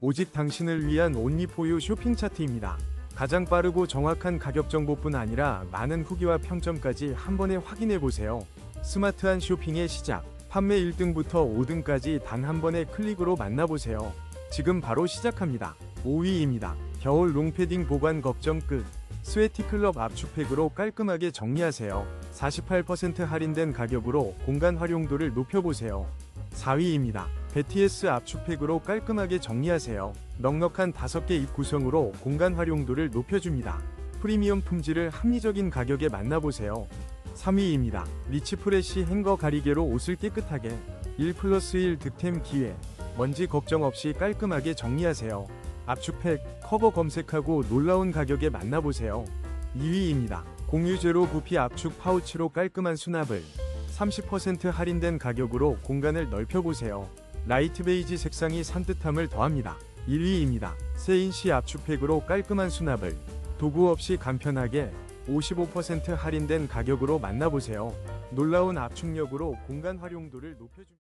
오직 당신을 위한 온리포유 쇼핑 차트입니다. 가장 빠르고 정확한 가격 정보뿐 아니라 많은 후기와 평점까지 한 번에 확인해 보세요. 스마트한 쇼핑의 시작. 판매 1등부터 5등까지 단 한 번의 클릭으로 만나보세요. 지금 바로 시작합니다. 5위입니다. 겨울 롱패딩 보관 걱정 끝. 스웨티 클럽 압축팩으로 깔끔하게 정리하세요. 48% 할인된 가격으로 공간 활용도를 높여보세요. 4위입니다. 베티에스 압축팩으로 깔끔하게 정리하세요. 넉넉한 5개 입 구성으로 공간 활용도를 높여줍니다. 프리미엄 품질을 합리적인 가격에 만나보세요. 3위입니다. 리치 프레쉬 행거 가리개로 옷을 깨끗하게 1 플러스 1 득템 기회 먼지 걱정 없이 깔끔하게 정리하세요. 압축팩 커버 검색하고 놀라운 가격에 만나보세요. 2위입니다. 공유제로 부피 압축 파우치로 깔끔한 수납을 30% 할인된 가격으로 공간을 넓혀보세요. 라이트 베이지 색상이 산뜻함을 더합니다. 1위입니다. 세인시 압축팩으로 깔끔한 수납을 도구 없이 간편하게 55% 할인된 가격으로 만나보세요. 놀라운 압축력으로 공간 활용도를 높여줍니다.